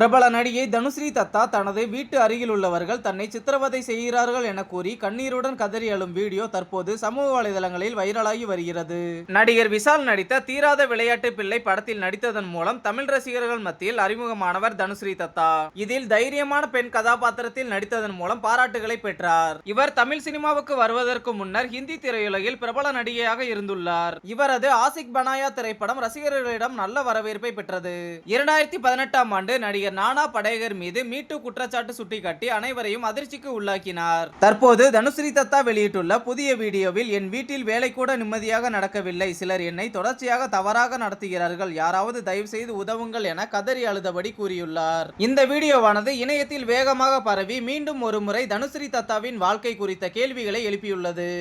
பிரபல நடிகை தனுஸ்ரீ தத்தா தனது வீட்டு அருகில் உள்ளவர்கள் தன்னை சித்திரவதை செய்கிறார்கள் என கூறி கண்ணீருடன் கதறி அழும் வீடியோ தற்போது சமூக வலைதளங்களில் வைரலாகி வருகிறது. நடிகர் விஷால் நடித்த தீராத விளையாட்டு பிள்ளை படத்தில் நடித்ததன் மூலம் தமிழ் ரசிகர்கள் மத்தியில் அறிமுகமானவர் தனுஸ்ரீ தத்தா. இதில் தைரியமான பெண் கதாபாத்திரத்தில் நடித்ததன் மூலம் பாராட்டுகளை பெற்றார். இவர் தமிழ் சினிமாவுக்கு வருவதற்கு முன்னர் ஹிந்தி திரையுலகில் பிரபல நடிகையாக இருந்துள்ளார். இவரது ஆசிக் பனாயா திரைப்படம் ரசிகர்களிடம் நல்ல வரவேற்பை பெற்றது. இரண்டாயிரத்தி பதினெட்டாம் ஆண்டு நடிகர் நானா படேகர் மீது மீட்டு குற்றச்சாட்டு சுட்டிக்காட்டி அனைவரையும் அதிர்ச்சிக்கு உள்ளாக்கினார். தற்போது தனுஸ்ரீ தத்தா வெளியிட்டுள்ள புதிய வீடியோவில் என் வீட்டில் வேலை கூட நிம்மதியாக நடக்கவில்லை. சிலர் என்னை தொடர்ச்சியாக தவறாக நடத்துகிறார்கள். யாராவது தயவு செய்து உதவுங்கள் என கதறி அழுதபடி கூறியுள்ளார். இந்த வீடியோவானது இணையத்தில் வேகமாக பரவி மீண்டும் ஒருமுறை தனுஸ்ரீ தத்தாவின் வாழ்க்கை குறித்த கேள்விகளை எழுப்பியுள்ளது.